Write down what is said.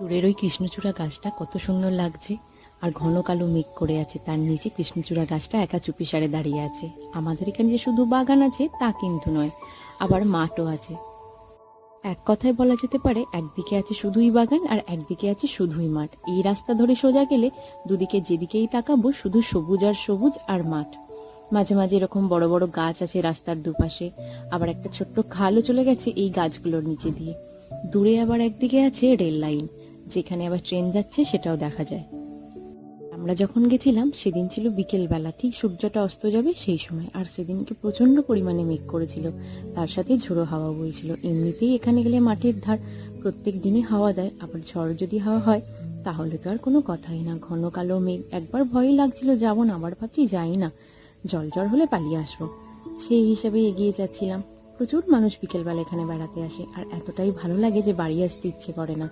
দূরের ওই কৃষ্ণচূড়া গাছটা কত সুন্দর লাগছে। আর ঘন কালো মেঘ করে আছে, তার নিচে কৃষ্ণচূড়া গাছটা একা চুপি সারে দাঁড়িয়ে আছে। আমাদের এখানে যে শুধু বাগান আছে, তা কিন্তু নয়, আবার মাঠও আছে। এক কথায় বলা যেতে পারে, একদিকে আছে শুধুই বাগান আর একদিকে আছে শুধুই মাঠ। এই রাস্তা ধরে সোজা গেলে দুদিকে যেদিকেই তাকাবো শুধু সবুজ আর সবুজ আর মাঠ। মাঝে মাঝে এরকম বড় বড় গাছ আছে রাস্তার দুপাশে। আবার একটা ছোট্ট খালও চলে গেছে এই গাছগুলোর নিচে দিয়ে। দূরে আবার একদিকে আছে রেল লাইন। যেখানে আবার ট্রেন যাচ্ছে সেটাও দেখা যায়। আমরা যখন গেছিলাম, সেদিন ছিল বিকেল বেলা ঠিক সূর্যটা অস্ত যাবে সেই সময়। আর সেদিনকে প্রচণ্ড পরিমাণে মেঘ করেছিল। তার সাথে ঝোড়ো হাওয়া বইছিল। এমনিতেই এখানে গেলে মাটির ধার প্রত্যেক দিনই হাওয়া দেয়, আবার ঝড় যদি হাওয়া হয়, তাহলে তো আর কোনো কথাই না। ঘন কালো মেঘ, একবার ভয়ই লাগছিল, যাব না, আবার ভাবছি যাই না। জল জ্বর হলে পালিয়ে আসব। সেই হিসাবে এগিয়ে যাচ্ছিলাম। প্রচুর মানুষ বিকেলবেলা এখানে বেড়াতে আসে, আর এতটাই ভালো লাগে যে বাড়ি আসতে ইচ্ছে করে না।